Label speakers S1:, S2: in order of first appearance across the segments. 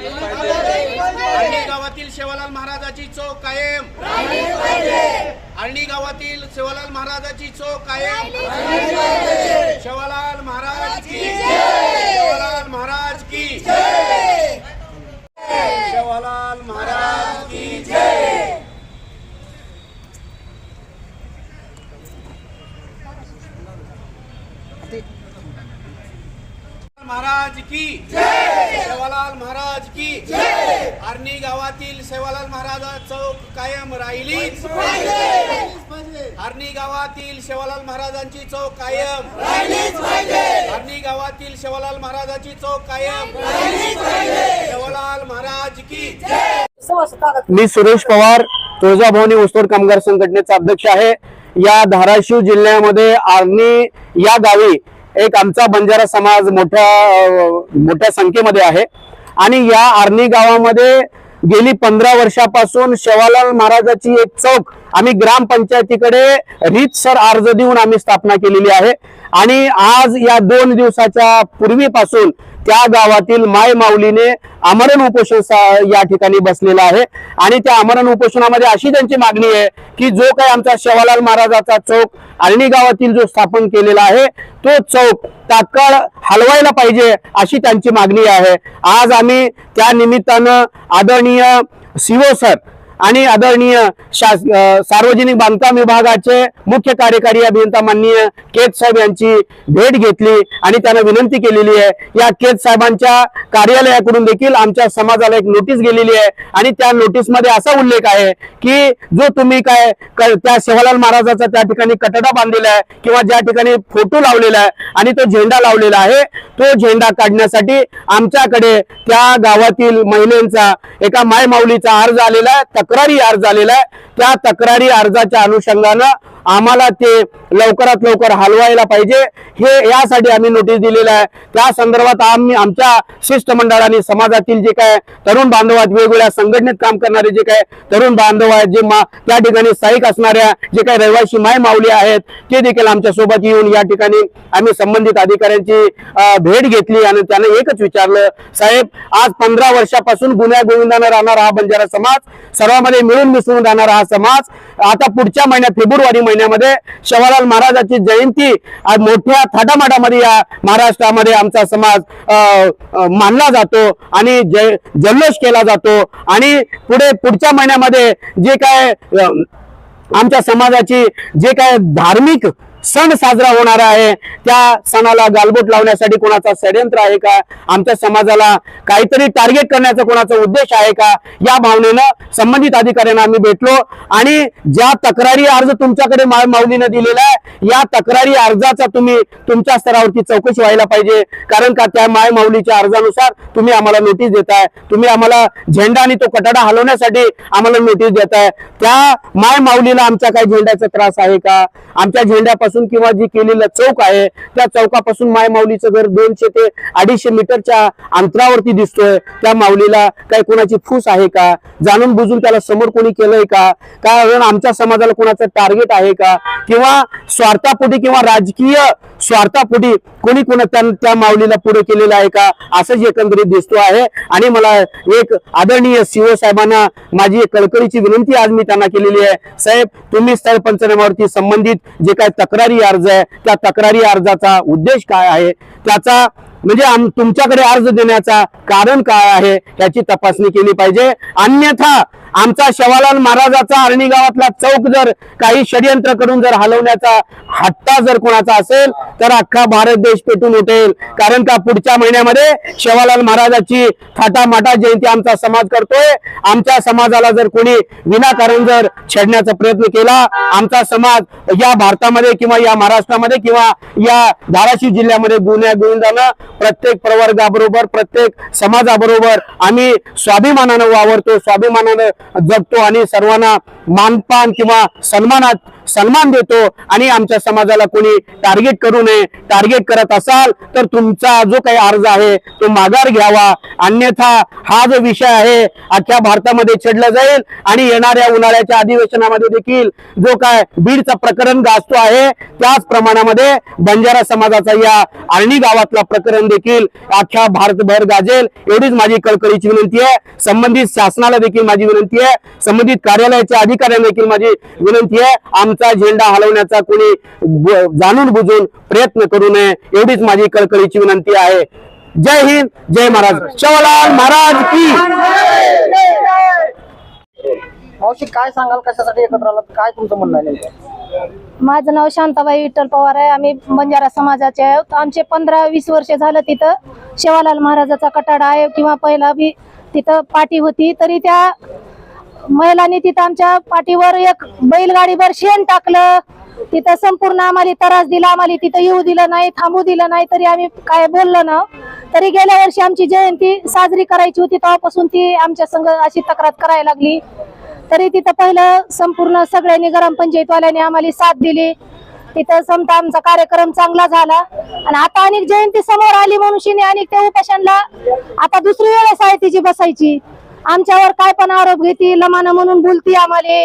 S1: आळणी गावातील शेवालाल महाराजाची चौक कायम. आळणी गावातील शेवालाल महाराजाची चोख कायम. शेवालाल महाराज की शेवालाल महाराज की शेवालाल महाराज की महाराज की सेवालाल महाराज की आर्णी गावातील सेवालाल महाराज चौक कायम राहिली. आर्णी गावातील सेवालाल महाराजांची चौक कायम. आर्णी गावातील सेवालाल महाराजाची चौक कायम. सेवालाल महाराज की
S2: मी सुरेश पवार तुळजाभवानी ऊसतोड कामगार संघटनेचा अध्यक्ष आहे. या धाराशिव जिल्ह्यामध्ये आर्णी या गावी एक आमचा बंजारा समाज मोठ्या मोठ्या संख्येमध्ये आहे. आणि या आर्णी गावामध्ये गेली पंधरा वर्षापासून शेवालाल महाराजाची एक चौक आम्ही ग्रामपंचायतीकडे रीतसर अर्ज देऊन आम्ही स्थापना केलेली आहे. आणि आज या दोन दिवसाच्या पूर्वीपासून त्या गावातील माय माऊलीने आमरण उपोषण सा- या ठिकाणी बसलेलं आहे. आणि त्या आमरण उपोषणामध्ये अशी त्यांची मागणी आहे की जो काही आमचा शेवालाल महाराजाचा चौक आर्णी गावातील जो स्थापन केलेला आहे तो चौक तात्काळ हलवायला पाहिजे अशी त्यांची मागणी आहे. आज आम्ही त्या निमित्तानं आदरणीय सिओ सर आणि आदरणीय शास सार्वजनिक बांधकाम विभागाचे मुख्य कार्यकारी अभियंता माननीय केत साहेब यांची भेट घेतली आणि त्यांना विनंती केलेली आहे. या केत साहेबांच्या कार्यालयाकडून देखील आमच्या समाजाला एक नोटीस गेलेली आहे आणि त्या नोटीसमध्ये असा उल्लेख आहे की जो तुम्ही काय क- त्या सेवालाल महाराजाचा त्या ठिकाणी कटडा बांधलेला आहे किंवा ज्या ठिकाणी फोटो लावलेला आहे आणि तो झेंडा लावलेला आहे तो झेंडा काढण्यासाठी आमच्याकडे त्या गावातील महिलांचा एका मायमाऊलीचा अर्ज आलेला आहे तक्रारी अर्ज आलेला आहे. त्या तक्रारी अर्जाच्या अनुषंगानं आम्हाला ते लवकरात लवकर हलवायला पाहिजे. हे यासाठी आम्ही नोटीस दिलेलं आहे. त्या संदर्भात आम्ही आमच्या शिष्टमंडळाने समाजातील जे काय तरुण बांधव आहेत वेगवेगळ्या संघटनेत काम करणारे जे काय तरुण बांधव आहेत जे मा त्या ठिकाणी स्थायिक असणाऱ्या जे काही रहिवासी माय माऊली आहेत ते देखील आमच्यासोबत येऊन या ठिकाणी आम्ही संबंधित अधिकाऱ्यांची भेट घेतली आणि त्याने एकच विचारलं साहेब आज पंधरा वर्षापासून गुन्ह्या गोविंदानं राहणारा हा बंजारा समाज सर्वांमध्ये मिळून मिसळून राहणारा हा समाज आता पुढच्या महिन्यात फेब्रुवारी महिन्यामध्ये शवालाल महाराजाची जयंती मोठ्या थाटामाटामध्ये या महाराष्ट्रामध्ये आमचा समाज मानला जातो आणि जय जल्लोष केला जातो. आणि पुढे पुढच्या महिन्यामध्ये जे काय आमच्या समाजाची जे काय धार्मिक सण साजरा होणार आहे. त्या सणाला गालबोट लावण्यासाठी कोणाचा षडयंत्र आहे का? आमच्या समाजाला काहीतरी टार्गेट करण्याचा कोणाचा उद्देश आहे का? या भावनेनं संबंधित अधिकाऱ्यांना आम्ही भेटलो आणि ज्या तक्रारी अर्ज तुमच्याकडे माऊलीनं दिलेला आहे या तक्रारी अर्जाचा तुम्ही तुमच्या स्तरावरती चौकशी व्हायला पाहिजे. कारण का त्या माय माऊलीच्या अर्जानुसार तुम्ही आम्हाला नोटीस देताय. तुम्ही आम्हाला झेंडा आणि तो कटाडा हलवण्यासाठी आम्हाला नोटीस देताय. त्या माय माऊलीला आमच्या काही झेंड्याचा त्रास आहे का? आमच्या झेंड्यापासून किंवा जी केलेलं चौक आहे त्या चौकापासून माय माऊलीचं घर दोनशे ते अडीचशे मीटरच्या अंतरावरती दिसतोय. त्या माऊलीला काय कोणाची फूस आहे का? जाणून बुजून त्याला समोर कोणी केलंय का? कारण आमच्या समाजाला कोणाचं टार्गेट आहे का? किंवा स्वार्थापोटी किंवा राजकीय स्वार्थापोटी कोणी कोणा त्या त्या माऊलीला पुढे केलेलं आहे का? असंच एकंदरीत दिसतो आहे. आणि मला एक आदरणीय सीओ साहेबांना माझी एक कळकळीची विनंती आज मी त्यांना केलेली आहे. साहेब तुम्ही स्थळ पंचनामावरती संबंधित जे काय तक्रार अर्ज आहे. त्या तक्रारी अर्जाचा उद्देश काय आहे? त्याचा म्हणजे आम तुमच्याकडे अर्ज देण्याचा कारण काय आहे? याची तपासणी केली पाहिजे. अन्यथा आमचा शवालाल महाराजाचा आर्णी गावातला चौक जर काही षडयंत्र करून जर हलवण्याचा हट्टा जर कोणाचा असेल तर अख्खा भारत देश पेटून उठेल. कारण का पुढच्या महिन्यामध्ये शवालाल महाराजाची थाटामाटा जयंती आमचा समाज करतोय. आमच्या समाजाला जर कोणी विनाकारण जर छेडण्याचा प्रयत्न केला आमचा समाज या भारतामध्ये किंवा या महाराष्ट्रामध्ये किंवा या धाराशिव जिल्ह्यामध्ये गुन्ह्या गोविंदानं प्रत्येक प्रवर्गाबरोबर प्रत्येक समाजाबरोबर आम्ही स्वाभिमानानं वावरतो. स्वाभिमानानं जगतो आणि सर्वांना मानपान किंवा सन्मानात सन्मान देतो आणि आमच्या समाजाला कोणी टार्गेट करू नये टार्गेट करत असाल तर तुमचा जो काही अर्ज आहे तो माघार घ्यावा. अन्यथा हा जो विषय आहे अख्ख्या भारतामध्ये छेडला जाईल आणि येणाऱ्या उन्हाळ्याच्या अधिवेशनामध्ये देखील जो काय बीडचा प्रकरण गाजतो आहे त्याच प्रमाणामध्ये बंजारा समाजाचा या आर्णी गावातला प्रकरण देखील अख्ख्या भारतभर गाजेल. एवढीच माझी कळकळीची विनंती आहे. संबंधित शासनाला देखील माझी विनंती आहे. संबंधित कार्यालयाच्या अधिकाऱ्यांना देखील माझी विनंती आहे. आमचा झेंडा हलवण्याचा कोणी जाणून बुजून प्रयत्न करू नये एवढीच माझी कळकळीची विनंती आहे. जय हिंद जय महाराज. शवलाल महाराज की?
S3: मावशी काय सांगाल? कशासाठी एकत्र आलात? काय तुमचं म्हणणं आहे नेमकं?
S4: माझं नाव शांताबाई विठ्ठल पवार आहे. आम्ही बंजारा समाजाचे आहोत. आमचे पंधरा वीस वर्ष झालं तिथं शेवालाल महाराजाचा कटाडा आहे किंवा पहिला बी तिथं पाठी होती. तरी त्या महिलांनी तिथं आमच्या पाठीवर एक बैलगाडीवर शेण टाकलं. तिथं संपूर्ण आम्हाला त्रास दिला आम्हाला तिथं येऊ दिलं नाही थांबू दिलं नाही तरी आम्ही काय बोललो ना तरी गेल्या वर्षी आमची जयंती साजरी करायची होती तेव्हापासून ती आमच्या संघ अशी तक्रार करायला लागली. तरी तिथं पहिलं संपूर्ण सगळ्यांनी ग्रामपंचायतवाल्यांनी आम्हाला साथ दिली. तिथं समता आमचा कार्यक्रम चांगला झाला. आणि आता अनेक जयंती समोर आली मनुष्यने आणि त्या उपाशांना आता दुसरी वेळेस आहे तिची बसायची. आमच्यावर काय पण आरोप घेते लमाना म्हणून बोलती आम्हाला.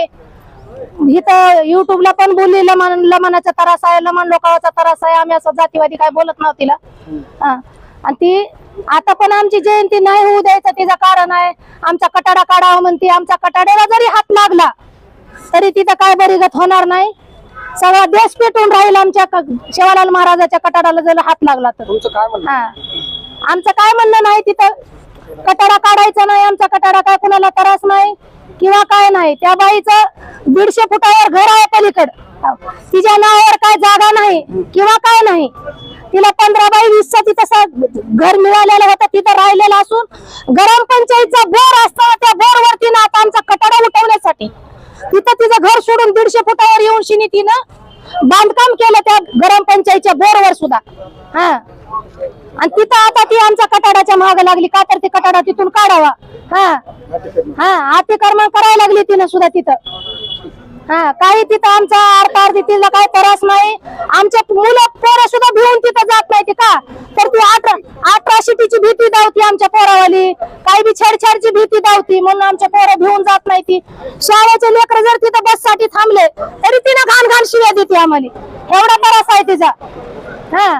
S4: इथं युट्यूबला पण बोलली लमान लमानाचा त्रास आहे लमान लोकांचा त्रास आहे. आम्ही असं जातीवादी काय बोलत नव्हती तिला. आणि ती आता पण आमची जयंती नाही होऊ द्यायचं तिचं कारण आहे. आमचा कटाडा काढावा म्हणते. आमचा कटाड्याला जरी हात लागला तरी तिथं काय बरीगत होणार नाही. सगळा देश पेटून राहील आमच्या शिवालाल महाराजाच्या कटाडाला जर हात लागला तर. आमचं काय म्हणणं नाही तिथं. कटाडा काढायचा नाही आमचा कटाडा काय कुणाला त्रास नाही किंवा काय नाही. त्या बाईचं दीडशे फुटावर घर आहे पलीकड. तिच्या नावावर काय जागा नाही किंवा काय नाही. तिला पंधरा बाई वीसचा तिथं घर मिळालेलं होतं तिथं राहिलेलं असून गरम पंचायतचा बोर असतो त्या बोर वरती ना आता आमचा कटाडा उठवण्यासाठी. तिथं तिचं घर सोडून दीडशे फुटावर येऊन शिनी तिनं बांधकाम केलं त्या ग्रामपंचायतच्या बोरवर सुद्धा. हा. आणि तिथं आता ती आमच्या कटाडाच्या मागे लागली. का तर ती कटाडा तिथून काढावा. हा. हा अतिक्रमण करायला लागली तिनं सुद्धा तिथं. हा काही तिथं आमचा आरपार तिला काही त्रास नाही. आमच्या मुलं पोरं सुद्धा भिवून तिथं जात नाही ती का? तर ती अठरा अठरा शिटीची भीती धावती आमच्या पोरावाली. काही बी छेडछाडची भीती धावती म्हणून आमच्या पोरं भिवून जात नाही ती शाळेचे लेकर जर तिथं बससाठी थांबले तरी तिनं घाण घाण शिव्या देते आम्हाला. एवढा त्रास आहे तिचा. हा.